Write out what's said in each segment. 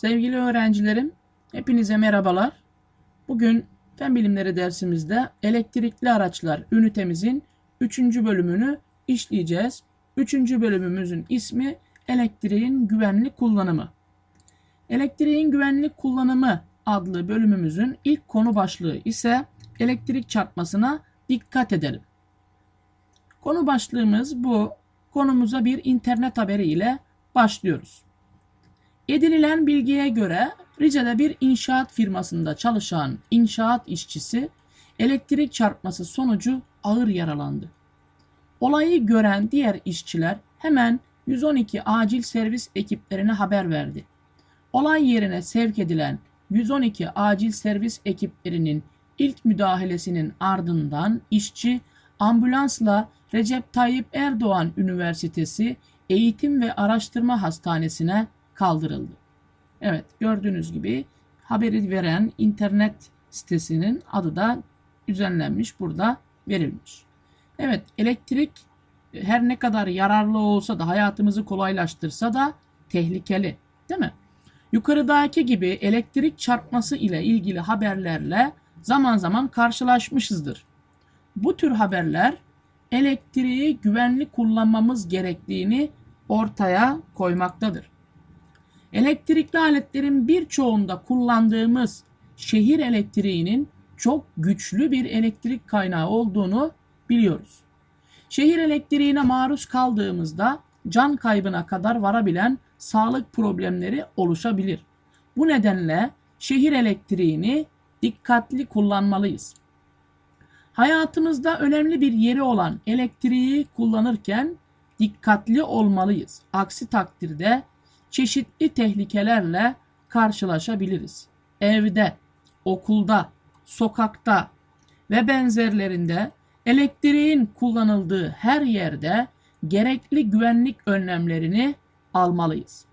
Sevgili öğrencilerim, hepinize merhabalar. Bugün Fen Bilimleri dersimizde elektrikli araçlar ünitemizin 3. bölümünü işleyeceğiz. 3. bölümümüzün ismi elektriğin güvenli kullanımı. Elektriğin güvenli kullanımı adlı bölümümüzün ilk konu başlığı ise elektrik çarpmasına dikkat edelim. Konu başlığımız bu. Konumuza bir internet haberi ile başlıyoruz. Edinilen bilgiye göre Rize'de bir inşaat firmasında çalışan inşaat işçisi elektrik çarpması sonucu ağır yaralandı. Olayı gören diğer işçiler hemen 112 acil servis ekiplerine haber verdi. Olay yerine sevk edilen 112 acil servis ekiplerinin ilk müdahalesinin ardından işçi ambulansla Recep Tayyip Erdoğan Üniversitesi Eğitim ve Araştırma Hastanesi'ne kaldırıldı. Evet gördüğünüz gibi haberi veren internet sitesinin adı da düzenlenmiş burada verilmiş. Evet elektrik her ne kadar yararlı olsa da hayatımızı kolaylaştırsa da tehlikeli değil mi? Yukarıdaki gibi elektrik çarpması ile ilgili haberlerle zaman zaman karşılaşmışızdır. Bu tür haberler elektriği güvenli kullanmamız gerektiğini ortaya koymaktadır. Elektrikli aletlerin birçoğunda kullandığımız şehir elektriğinin çok güçlü bir elektrik kaynağı olduğunu biliyoruz. Şehir elektriğine maruz kaldığımızda can kaybına kadar varabilen sağlık problemleri oluşabilir. Bu nedenle şehir elektriğini dikkatli kullanmalıyız. Hayatımızda önemli bir yeri olan elektriği kullanırken dikkatli olmalıyız. Aksi takdirde çeşitli tehlikelerle karşılaşabiliriz. Evde, okulda, sokakta ve benzerlerinde elektriğin kullanıldığı her yerde gerekli güvenlik önlemlerini almalıyız.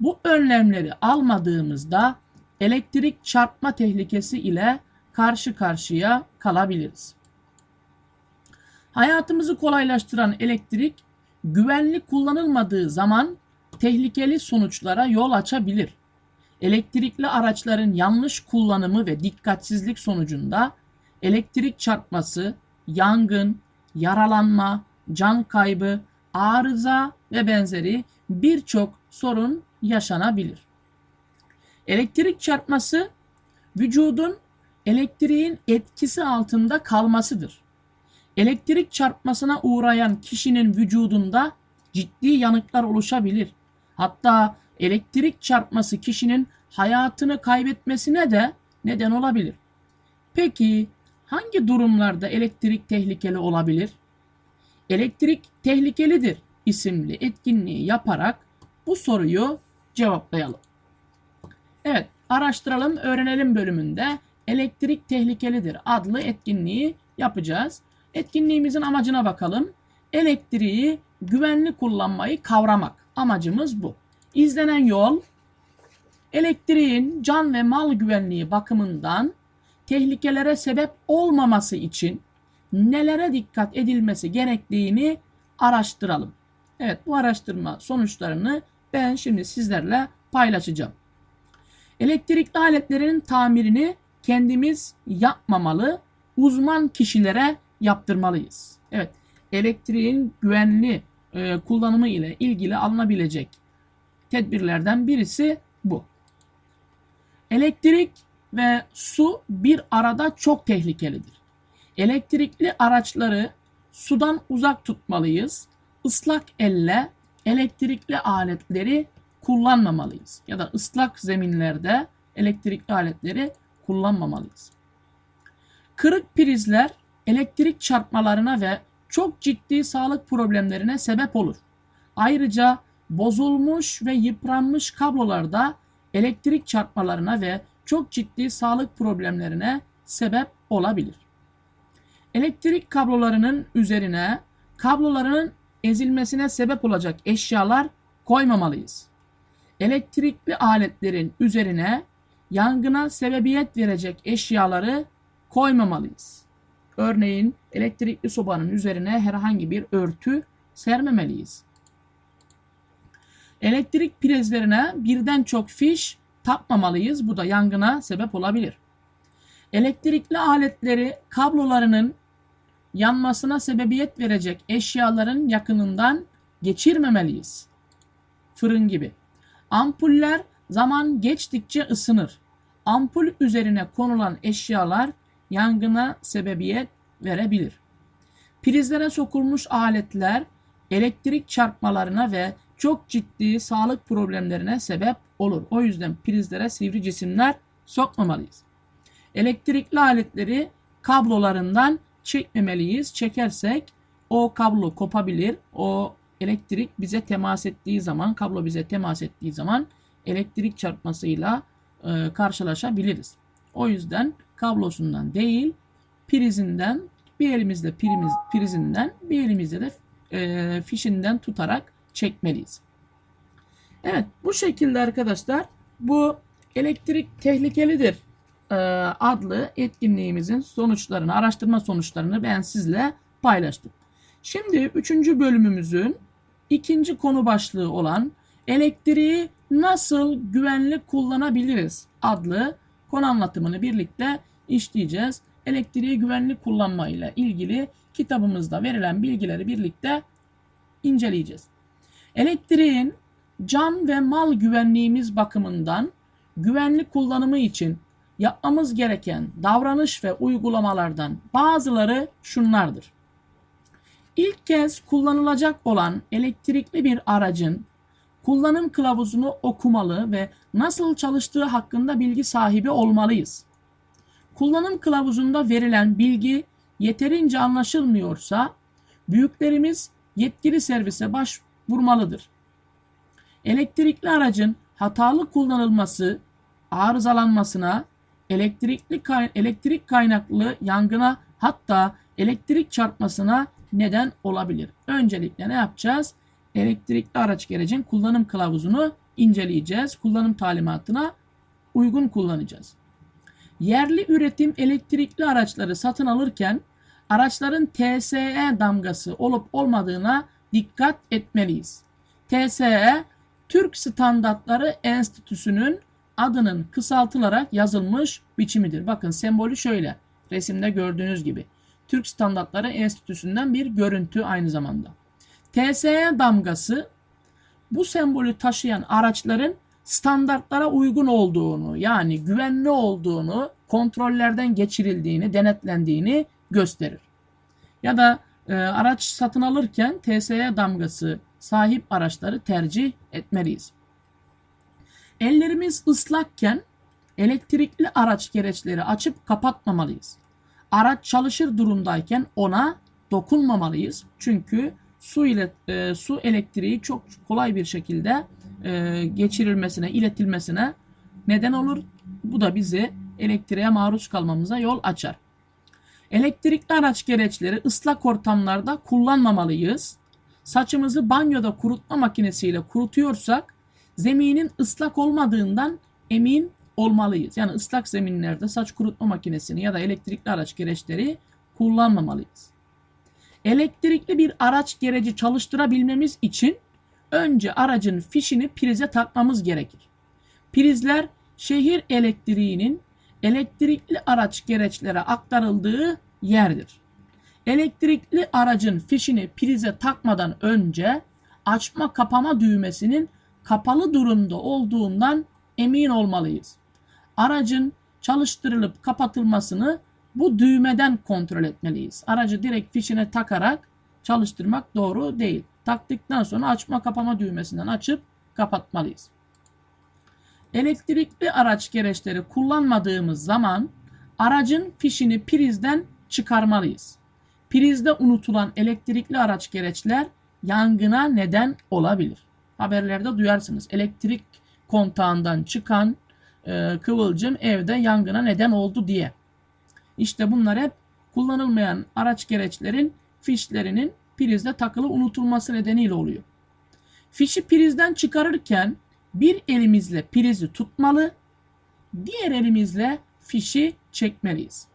Bu önlemleri almadığımızda elektrik çarpma tehlikesi ile karşı karşıya kalabiliriz. Hayatımızı kolaylaştıran elektrik güvenli kullanılmadığı zaman tehlikeli sonuçlara yol açabilir. Elektrikli araçların yanlış kullanımı ve dikkatsizlik sonucunda elektrik çarpması, yangın, yaralanma, can kaybı, arıza ve benzeri birçok sorun yaşanabilir. Elektrik çarpması vücudun elektriğin etkisi altında kalmasıdır. Elektrik çarpmasına uğrayan kişinin vücudunda ciddi yanıklar oluşabilir. Hatta elektrik çarpması kişinin hayatını kaybetmesine de neden olabilir. Peki hangi durumlarda elektrik tehlikeli olabilir? Elektrik tehlikelidir isimli etkinliği yaparak bu soruyu cevaplayalım. Evet, araştıralım, öğrenelim bölümünde elektrik tehlikelidir adlı etkinliği yapacağız. Etkinliğimizin amacına bakalım. Elektriği güvenli kullanmayı kavramak. Amacımız bu. İzlenen yol elektriğin can ve mal güvenliği bakımından tehlikelere sebep olmaması için nelere dikkat edilmesi gerektiğini araştıralım. Evet bu araştırma sonuçlarını ben şimdi sizlerle paylaşacağım. Elektrikli aletlerin tamirini kendimiz yapmamalı, uzman kişilere yaptırmalıyız. Evet, elektriğin güvenli e, kullanımı ile ilgili alınabilecek tedbirlerden birisi bu. Elektrik ve su bir arada çok tehlikelidir. Elektrikli araçları sudan uzak tutmalıyız. Islak elle elektrikli aletleri kullanmamalıyız. Ya da ıslak zeminlerde elektrikli aletleri kullanmamalıyız. Kırık prizler elektrik çarpmalarına ve çok ciddi sağlık problemlerine sebep olur. Ayrıca bozulmuş ve yıpranmış kablolarda elektrik çarpmalarına ve çok ciddi sağlık problemlerine sebep olabilir. Elektrik kablolarının üzerine kabloların ezilmesine sebep olacak eşyalar koymamalıyız. Elektrikli aletlerin üzerine yangına sebebiyet verecek eşyaları koymamalıyız. Örneğin elektrikli sobanın üzerine herhangi bir örtü sermemeliyiz. Elektrik prizlerine birden çok fiş takmamalıyız. Bu da yangına sebep olabilir. Elektrikli aletleri kablolarının yanmasına sebebiyet verecek eşyaların yakınından geçirmemeliyiz. Fırın gibi. Ampuller zaman geçtikçe ısınır. Ampul üzerine konulan eşyalar yangına sebebiyet verebilir. Prizlere sokulmuş aletler elektrik çarpmalarına ve çok ciddi sağlık problemlerine sebep olur. O yüzden prizlere sivri cisimler sokmamalıyız. Elektrikli aletleri kablolarından çekmemeliyiz. Çekersek o kablo kopabilir. O elektrik bize temas ettiği zaman, kablo bize temas ettiği zaman elektrik çarpmasıyla e, karşılaşabiliriz. O yüzden kablosundan değil, prizinden bir elimizde pirimiz, prizinden bir elimizde de e, fişinden tutarak çekmeliyiz. Evet bu şekilde arkadaşlar bu elektrik tehlikelidir e, adlı etkinliğimizin sonuçlarını, araştırma sonuçlarını ben sizle paylaştım. Şimdi üçüncü bölümümüzün ikinci konu başlığı olan elektriği nasıl güvenli kullanabiliriz adlı konu anlatımını birlikte işleyeceğiz. Elektriği güvenli kullanma ile ilgili kitabımızda verilen bilgileri birlikte inceleyeceğiz. Elektriğin can ve mal güvenliğimiz bakımından güvenli kullanımı için yapmamız gereken davranış ve uygulamalardan bazıları şunlardır. İlk kez kullanılacak olan elektrikli bir aracın kullanım kılavuzunu okumalı ve nasıl çalıştığı hakkında bilgi sahibi olmalıyız. Kullanım kılavuzunda verilen bilgi yeterince anlaşılmıyorsa büyüklerimiz yetkili servise başvurmalıdır. Elektrikli aracın hatalı kullanılması arızalanmasına, elektrikli elektrik kaynaklı yangına hatta elektrik çarpmasına neden olabilir. Öncelikle ne yapacağız? Elektrikli araç gerecin kullanım kılavuzunu inceleyeceğiz. Kullanım talimatına uygun kullanacağız. Yerli üretim elektrikli araçları satın alırken araçların TSE damgası olup olmadığına dikkat etmeliyiz. TSE Türk Standartları Enstitüsü'nün adının kısaltılarak yazılmış biçimidir. Bakın sembolü şöyle. Resimde gördüğünüz gibi. Türk Standartları Enstitüsü'nden bir görüntü aynı zamanda. TSE damgası bu sembolü taşıyan araçların standartlara uygun olduğunu yani güvenli olduğunu, kontrollerden geçirildiğini, denetlendiğini gösterir. Ya da e, araç satın alırken TSE damgası sahip araçları tercih etmeliyiz. Ellerimiz ıslakken elektrikli araç gereçleri açıp kapatmamalıyız. Araç çalışır durumdayken ona dokunmamalıyız. Çünkü su ile e, su elektriği çok kolay bir şekilde e, geçirilmesine, iletilmesine neden olur. Bu da bizi elektriğe maruz kalmamıza yol açar. Elektrikli araç gereçleri ıslak ortamlarda kullanmamalıyız. Saçımızı banyoda kurutma makinesiyle kurutuyorsak zeminin ıslak olmadığından emin olmalıyız. Yani ıslak zeminlerde saç kurutma makinesini ya da elektrikli araç gereçleri kullanmamalıyız. Elektrikli bir araç gereci çalıştırabilmemiz için önce aracın fişini prize takmamız gerekir. Prizler şehir elektriğinin elektrikli araç gereçlere aktarıldığı yerdir. Elektrikli aracın fişini prize takmadan önce açma kapama düğmesinin kapalı durumda olduğundan emin olmalıyız. Aracın çalıştırılıp kapatılmasını bu düğmeden kontrol etmeliyiz. Aracı direkt fişine takarak çalıştırmak doğru değil. Taktıktan sonra açma kapama düğmesinden açıp kapatmalıyız. Elektrikli araç gereçleri kullanmadığımız zaman aracın fişini prizden çıkarmalıyız. Prizde unutulan elektrikli araç gereçler yangına neden olabilir. Haberlerde duyarsınız. Elektrik kontağından çıkan e, kıvılcım evde yangına neden oldu diye. İşte bunlar hep kullanılmayan araç gereçlerin fişlerinin prizde takılı unutulması nedeniyle oluyor. Fişi prizden çıkarırken bir elimizle prizi tutmalı, diğer elimizle fişi çekmeliyiz.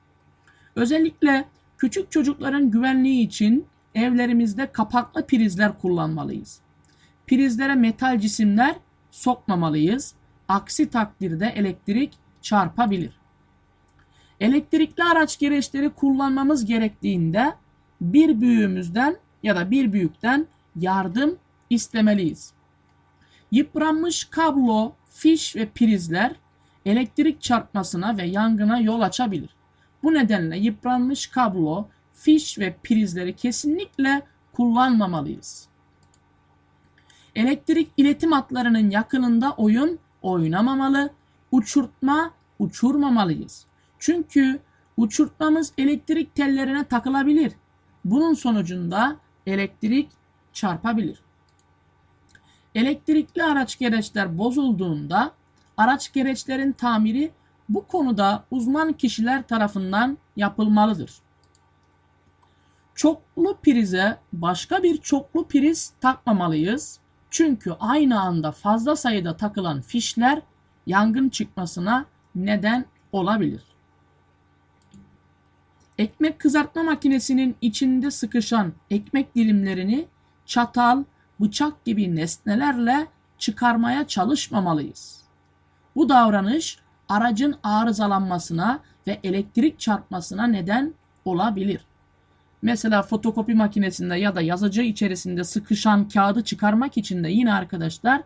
Özellikle küçük çocukların güvenliği için evlerimizde kapaklı prizler kullanmalıyız. Prizlere metal cisimler sokmamalıyız. Aksi takdirde elektrik çarpabilir. Elektrikli araç gereçleri kullanmamız gerektiğinde bir büyüğümüzden ya da bir büyükten yardım istemeliyiz. Yıpranmış kablo, fiş ve prizler elektrik çarpmasına ve yangına yol açabilir. Bu nedenle yıpranmış kablo, fiş ve prizleri kesinlikle kullanmamalıyız. Elektrik iletim hatlarının yakınında oyun oynamamalı, uçurtma uçurmamalıyız. Çünkü uçurtmamız elektrik tellerine takılabilir. Bunun sonucunda elektrik çarpabilir. Elektrikli araç gereçler bozulduğunda araç gereçlerin tamiri bu konuda uzman kişiler tarafından yapılmalıdır. Çoklu prize başka bir çoklu priz takmamalıyız. Çünkü aynı anda fazla sayıda takılan fişler yangın çıkmasına neden olabilir. Ekmek kızartma makinesinin içinde sıkışan ekmek dilimlerini çatal, bıçak gibi nesnelerle çıkarmaya çalışmamalıyız. Bu davranış aracın arızalanmasına ve elektrik çarpmasına neden olabilir. Mesela fotokopi makinesinde ya da yazıcı içerisinde sıkışan kağıdı çıkarmak için de yine arkadaşlar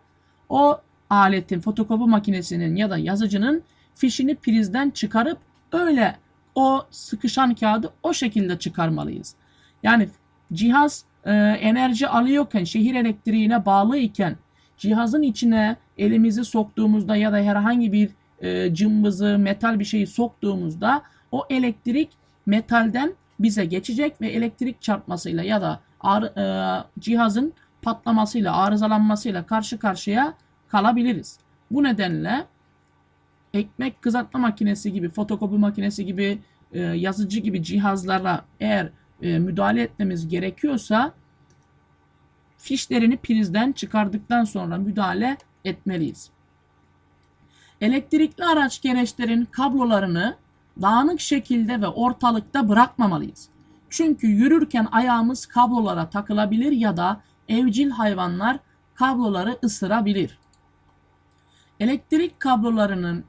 o aletin fotokopi makinesinin ya da yazıcının fişini prizden çıkarıp öyle o sıkışan kağıdı o şekilde çıkarmalıyız. Yani cihaz e, enerji alıyorken şehir elektriğine bağlı iken cihazın içine elimizi soktuğumuzda ya da herhangi bir e, cımbızı, metal bir şeyi soktuğumuzda o elektrik metalden bize geçecek ve elektrik çarpmasıyla ya da ar, e, cihazın patlamasıyla, arızalanmasıyla karşı karşıya kalabiliriz. Bu nedenle ekmek kızartma makinesi gibi, fotokopi makinesi gibi, e, yazıcı gibi cihazlara eğer e, müdahale etmemiz gerekiyorsa fişlerini prizden çıkardıktan sonra müdahale etmeliyiz. Elektrikli araç gereçlerin kablolarını dağınık şekilde ve ortalıkta bırakmamalıyız. Çünkü yürürken ayağımız kablolara takılabilir ya da evcil hayvanlar kabloları ısırabilir. Elektrik kablolarının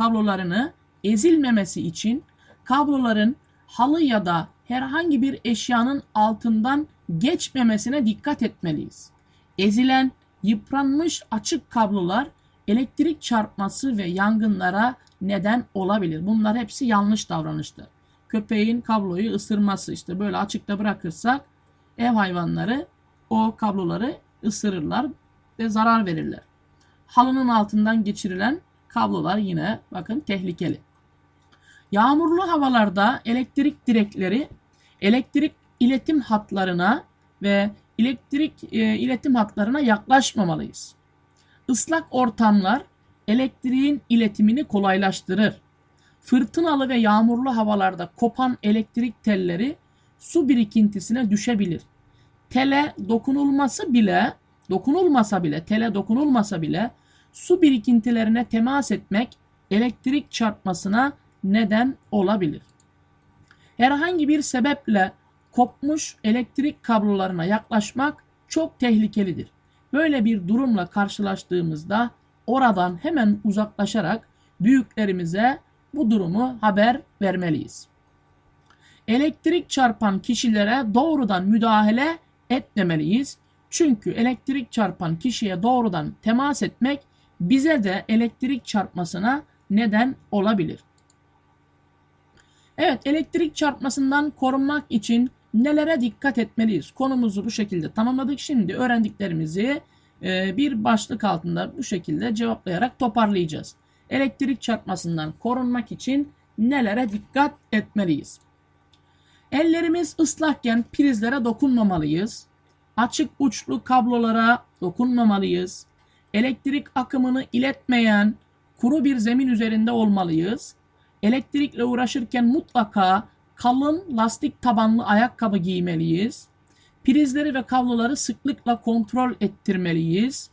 kablolarını ezilmemesi için kabloların halı ya da herhangi bir eşyanın altından geçmemesine dikkat etmeliyiz. Ezilen, yıpranmış açık kablolar elektrik çarpması ve yangınlara neden olabilir. Bunlar hepsi yanlış davranıştır. Köpeğin kabloyu ısırması işte böyle açıkta bırakırsak ev hayvanları o kabloları ısırırlar ve zarar verirler. Halının altından geçirilen kablolar yine bakın tehlikeli. Yağmurlu havalarda elektrik direkleri elektrik iletim hatlarına ve elektrik e, iletim hatlarına yaklaşmamalıyız. Islak ortamlar elektriğin iletimini kolaylaştırır. Fırtınalı ve yağmurlu havalarda kopan elektrik telleri su birikintisine düşebilir. Tele dokunulması bile, dokunulmasa bile, tele dokunulmasa bile su birikintilerine temas etmek elektrik çarpmasına neden olabilir. Herhangi bir sebeple kopmuş elektrik kablolarına yaklaşmak çok tehlikelidir. Böyle bir durumla karşılaştığımızda oradan hemen uzaklaşarak büyüklerimize bu durumu haber vermeliyiz. Elektrik çarpan kişilere doğrudan müdahale etmemeliyiz. Çünkü elektrik çarpan kişiye doğrudan temas etmek bize de elektrik çarpmasına neden olabilir. Evet elektrik çarpmasından korunmak için nelere dikkat etmeliyiz? Konumuzu bu şekilde tamamladık. Şimdi öğrendiklerimizi e, bir başlık altında bu şekilde cevaplayarak toparlayacağız. Elektrik çarpmasından korunmak için nelere dikkat etmeliyiz? Ellerimiz ıslakken prizlere dokunmamalıyız. Açık uçlu kablolara dokunmamalıyız. Elektrik akımını iletmeyen kuru bir zemin üzerinde olmalıyız. Elektrikle uğraşırken mutlaka kalın lastik tabanlı ayakkabı giymeliyiz. Prizleri ve kabloları sıklıkla kontrol ettirmeliyiz.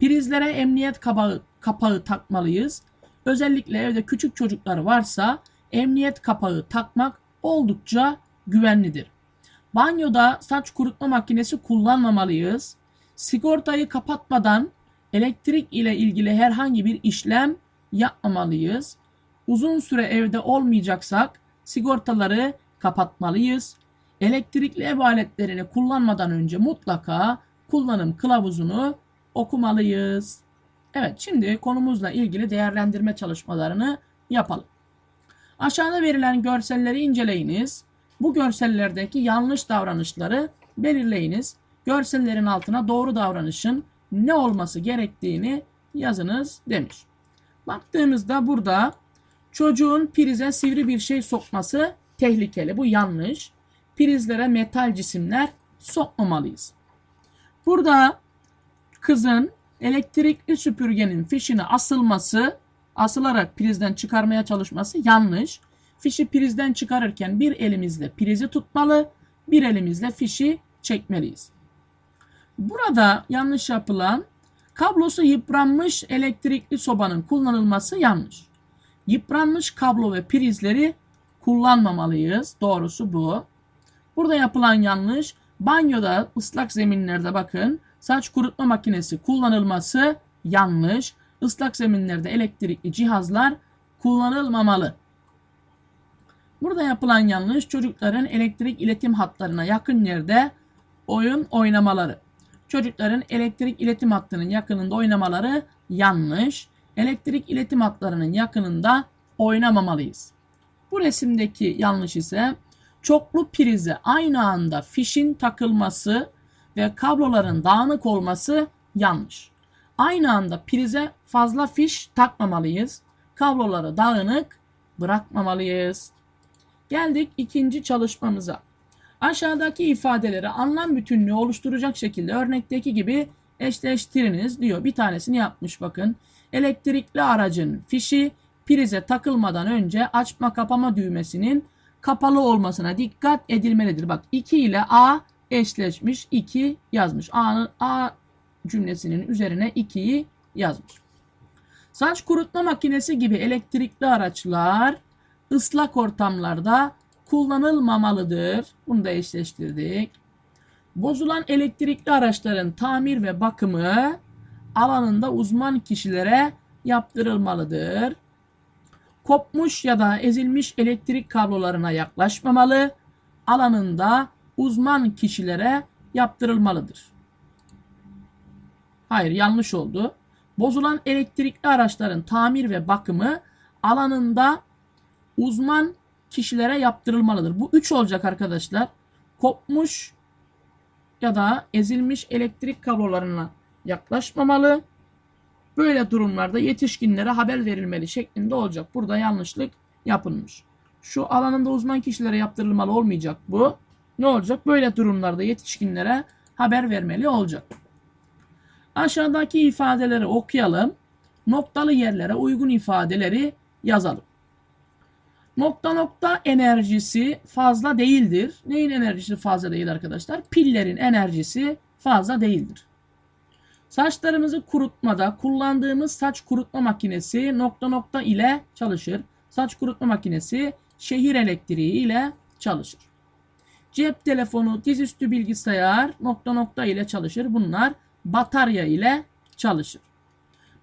Prizlere emniyet kapağı, kapağı takmalıyız. Özellikle evde küçük çocuklar varsa emniyet kapağı takmak oldukça güvenlidir. Banyoda saç kurutma makinesi kullanmamalıyız. Sigortayı kapatmadan Elektrik ile ilgili herhangi bir işlem yapmamalıyız. Uzun süre evde olmayacaksak sigortaları kapatmalıyız. Elektrikli ev aletlerini kullanmadan önce mutlaka kullanım kılavuzunu okumalıyız. Evet şimdi konumuzla ilgili değerlendirme çalışmalarını yapalım. Aşağıda verilen görselleri inceleyiniz. Bu görsellerdeki yanlış davranışları belirleyiniz. Görsellerin altına doğru davranışın ne olması gerektiğini yazınız demiş. Baktığımızda burada çocuğun prize sivri bir şey sokması tehlikeli. Bu yanlış. Prizlere metal cisimler sokmamalıyız. Burada kızın elektrikli süpürgenin fişine asılması, asılarak prizden çıkarmaya çalışması yanlış. Fişi prizden çıkarırken bir elimizle prizi tutmalı, bir elimizle fişi çekmeliyiz. Burada yanlış yapılan kablosu yıpranmış elektrikli sobanın kullanılması yanlış. Yıpranmış kablo ve prizleri kullanmamalıyız. Doğrusu bu. Burada yapılan yanlış banyoda ıslak zeminlerde bakın saç kurutma makinesi kullanılması yanlış. Islak zeminlerde elektrikli cihazlar kullanılmamalı. Burada yapılan yanlış çocukların elektrik iletim hatlarına yakın yerde oyun oynamaları. Çocukların elektrik iletim hattının yakınında oynamaları yanlış. Elektrik iletim hatlarının yakınında oynamamalıyız. Bu resimdeki yanlış ise çoklu prize aynı anda fişin takılması ve kabloların dağınık olması yanlış. Aynı anda prize fazla fiş takmamalıyız. Kabloları dağınık bırakmamalıyız. Geldik ikinci çalışmamıza. Aşağıdaki ifadeleri anlam bütünlüğü oluşturacak şekilde örnekteki gibi eşleştiriniz diyor. Bir tanesini yapmış bakın. Elektrikli aracın fişi prize takılmadan önce açma kapama düğmesinin kapalı olmasına dikkat edilmelidir. Bak 2 ile A eşleşmiş 2 yazmış. A'nın A cümlesinin üzerine 2'yi yazmış. Saç kurutma makinesi gibi elektrikli araçlar ıslak ortamlarda kullanılmamalıdır. Bunu da eşleştirdik. Bozulan elektrikli araçların tamir ve bakımı alanında uzman kişilere yaptırılmalıdır. Kopmuş ya da ezilmiş elektrik kablolarına yaklaşmamalı. Alanında uzman kişilere yaptırılmalıdır. Hayır yanlış oldu. Bozulan elektrikli araçların tamir ve bakımı alanında uzman kişilere yaptırılmalıdır. Bu 3 olacak arkadaşlar. Kopmuş ya da ezilmiş elektrik kablolarına yaklaşmamalı. Böyle durumlarda yetişkinlere haber verilmeli şeklinde olacak. Burada yanlışlık yapılmış. Şu alanında uzman kişilere yaptırılmalı olmayacak bu. Ne olacak? Böyle durumlarda yetişkinlere haber vermeli olacak. Aşağıdaki ifadeleri okuyalım. Noktalı yerlere uygun ifadeleri yazalım. Nokta nokta enerjisi fazla değildir. Neyin enerjisi fazla değil arkadaşlar? Pillerin enerjisi fazla değildir. Saçlarımızı kurutmada kullandığımız saç kurutma makinesi nokta nokta ile çalışır. Saç kurutma makinesi şehir elektriği ile çalışır. Cep telefonu, dizüstü bilgisayar nokta nokta ile çalışır. Bunlar batarya ile çalışır.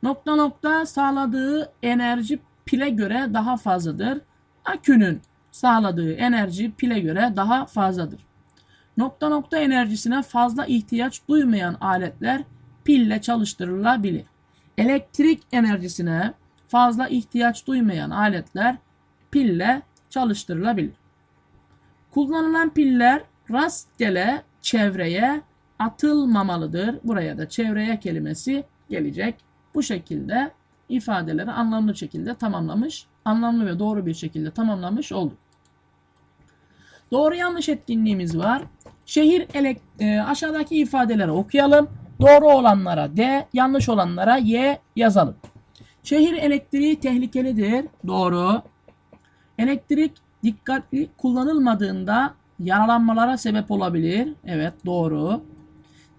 Nokta nokta sağladığı enerji pile göre daha fazladır. Akünün sağladığı enerji pile göre daha fazladır. Nokta nokta enerjisine fazla ihtiyaç duymayan aletler pille çalıştırılabilir. Elektrik enerjisine fazla ihtiyaç duymayan aletler pille çalıştırılabilir. Kullanılan piller rastgele çevreye atılmamalıdır. Buraya da çevreye kelimesi gelecek. Bu şekilde ifadeleri anlamlı şekilde tamamlamış, anlamlı ve doğru bir şekilde tamamlamış olduk. Doğru yanlış etkinliğimiz var. Şehir elek e, aşağıdaki ifadeleri okuyalım. Doğru olanlara D, yanlış olanlara Y yazalım. Şehir elektriği tehlikelidir. Doğru. Elektrik dikkatli kullanılmadığında yaralanmalara sebep olabilir. Evet doğru.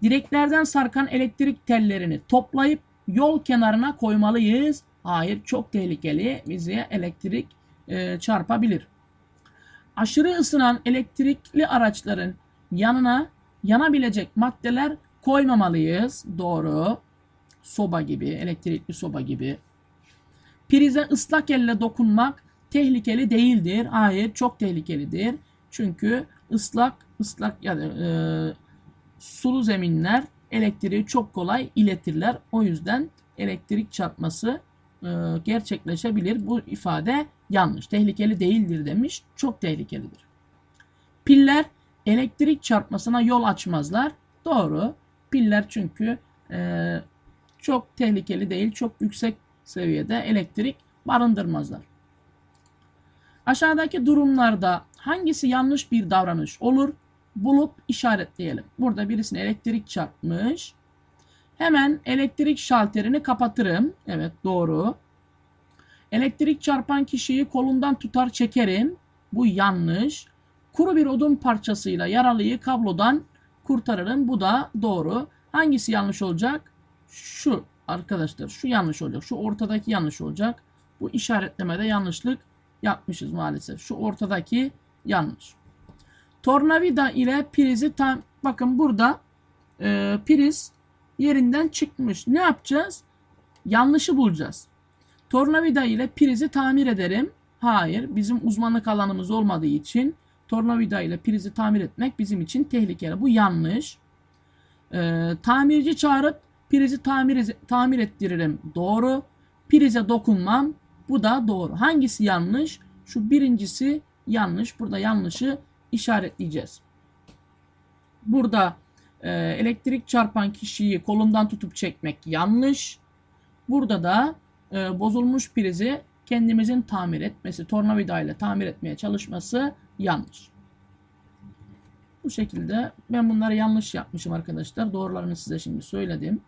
Direklerden sarkan elektrik tellerini toplayıp yol kenarına koymalıyız. Hayır çok tehlikeli. Bize elektrik e, çarpabilir. Aşırı ısınan elektrikli araçların yanına yanabilecek maddeler koymamalıyız. Doğru. soba gibi, elektrikli soba gibi. Prize ıslak elle dokunmak tehlikeli değildir. Hayır, çok tehlikelidir. Çünkü ıslak ıslak ya da e, sulu zeminler elektriği çok kolay iletirler. O yüzden elektrik çarpması gerçekleşebilir. Bu ifade yanlış. Tehlikeli değildir demiş. Çok tehlikelidir. Piller elektrik çarpmasına yol açmazlar. Doğru. Piller çünkü e, çok tehlikeli değil. Çok yüksek seviyede elektrik barındırmazlar. Aşağıdaki durumlarda hangisi yanlış bir davranış olur? Bulup işaretleyelim. Burada birisine elektrik çarpmış. Hemen elektrik şalterini kapatırım. Evet doğru. Elektrik çarpan kişiyi kolundan tutar çekerim. Bu yanlış. Kuru bir odun parçasıyla yaralıyı kablodan kurtarırım. Bu da doğru. Hangisi yanlış olacak? Şu arkadaşlar şu yanlış olacak. Şu ortadaki yanlış olacak. Bu işaretlemede yanlışlık yapmışız maalesef. Şu ortadaki yanlış. Tornavida ile prizi tam bakın burada e, priz yerinden çıkmış. Ne yapacağız? Yanlışı bulacağız. Tornavida ile prizi tamir ederim. Hayır, bizim uzmanlık alanımız olmadığı için tornavida ile prizi tamir etmek bizim için tehlikeli. Bu yanlış. Ee, tamirci çağırıp prizi tamir, tamir ettiririm. Doğru. Prize dokunmam. Bu da doğru. Hangisi yanlış? Şu birincisi yanlış. Burada yanlışı işaretleyeceğiz. Burada e, elektrik çarpan kişiyi kolundan tutup çekmek yanlış. Burada da e, bozulmuş prizi kendimizin tamir etmesi, tornavida ile tamir etmeye çalışması yanlış. Bu şekilde ben bunları yanlış yapmışım arkadaşlar. Doğrularını size şimdi söyledim.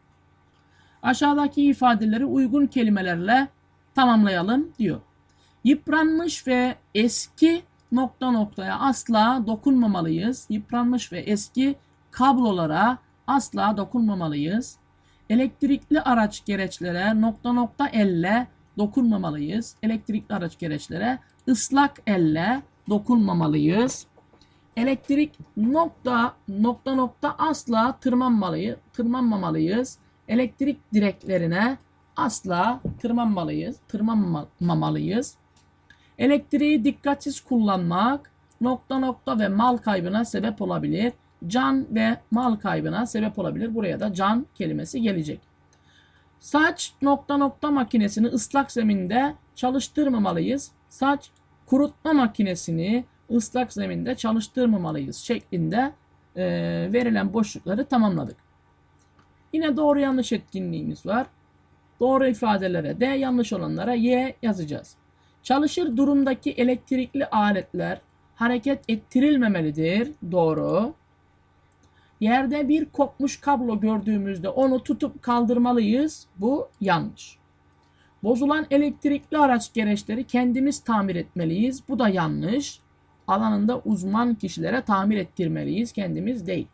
Aşağıdaki ifadeleri uygun kelimelerle tamamlayalım diyor. Yıpranmış ve eski nokta noktaya asla dokunmamalıyız. Yıpranmış ve eski kablolara asla dokunmamalıyız. Elektrikli araç gereçlere nokta nokta elle dokunmamalıyız. Elektrikli araç gereçlere ıslak elle dokunmamalıyız. Elektrik nokta nokta nokta asla tırmanmalıyız. Tırmanmamalıyız. Elektrik direklerine asla tırmanmalıyız. Tırmanmamalıyız. Elektriği dikkatsiz kullanmak nokta nokta ve mal kaybına sebep olabilir. Can ve mal kaybına sebep olabilir. Buraya da can kelimesi gelecek. Saç nokta nokta makinesini ıslak zeminde çalıştırmamalıyız. Saç kurutma makinesini ıslak zeminde çalıştırmamalıyız şeklinde e, verilen boşlukları tamamladık. Yine doğru yanlış etkinliğimiz var. Doğru ifadelere D, yanlış olanlara Y yazacağız. Çalışır durumdaki elektrikli aletler hareket ettirilmemelidir. Doğru. Yerde bir kopmuş kablo gördüğümüzde onu tutup kaldırmalıyız. Bu yanlış. Bozulan elektrikli araç gereçleri kendimiz tamir etmeliyiz. Bu da yanlış. Alanında uzman kişilere tamir ettirmeliyiz. Kendimiz değil.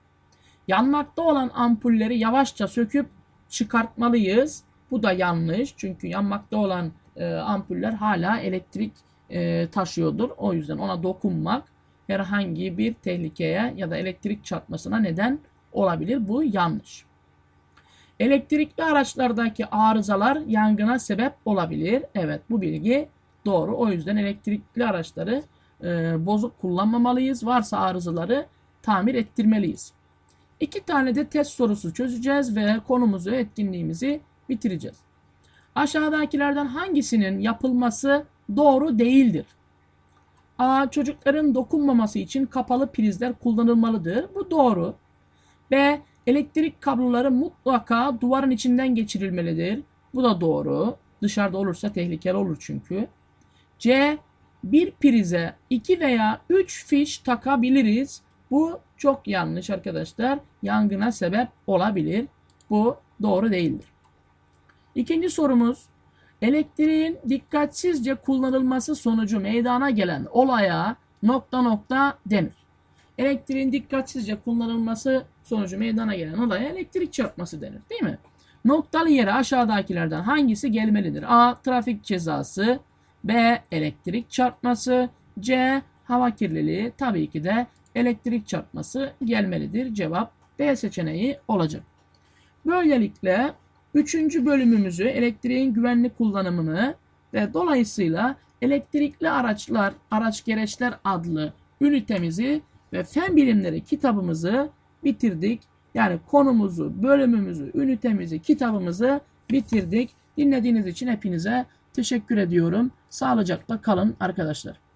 Yanmakta olan ampulleri yavaşça söküp çıkartmalıyız. Bu da yanlış. Çünkü yanmakta olan e, ampuller hala elektrik e, taşıyordur. O yüzden ona dokunmak herhangi bir tehlikeye ya da elektrik çarpmasına neden olabilir. Bu yanlış. Elektrikli araçlardaki arızalar yangına sebep olabilir. Evet bu bilgi doğru. O yüzden elektrikli araçları e, bozuk kullanmamalıyız. Varsa arızaları tamir ettirmeliyiz. İki tane de test sorusu çözeceğiz ve konumuzu, etkinliğimizi bitireceğiz. Aşağıdakilerden hangisinin yapılması doğru değildir? A. Çocukların dokunmaması için kapalı prizler kullanılmalıdır. Bu doğru. B. Elektrik kabloları mutlaka duvarın içinden geçirilmelidir. Bu da doğru. Dışarıda olursa tehlikeli olur çünkü. C. Bir prize 2 veya 3 fiş takabiliriz. Bu çok yanlış arkadaşlar. Yangına sebep olabilir. Bu doğru değildir. İkinci sorumuz elektriğin dikkatsizce kullanılması sonucu meydana gelen olaya nokta nokta denir. Elektriğin dikkatsizce kullanılması sonucu meydana gelen olaya elektrik çarpması denir değil mi? Noktalı yere aşağıdakilerden hangisi gelmelidir? A. Trafik cezası B. Elektrik çarpması C. Hava kirliliği tabii ki de elektrik çarpması gelmelidir. Cevap B seçeneği olacak. Böylelikle Üçüncü bölümümüzü elektriğin güvenli kullanımını ve dolayısıyla elektrikli araçlar, araç gereçler adlı ünitemizi ve fen bilimleri kitabımızı bitirdik. Yani konumuzu, bölümümüzü, ünitemizi, kitabımızı bitirdik. Dinlediğiniz için hepinize teşekkür ediyorum. Sağlıcakla kalın arkadaşlar.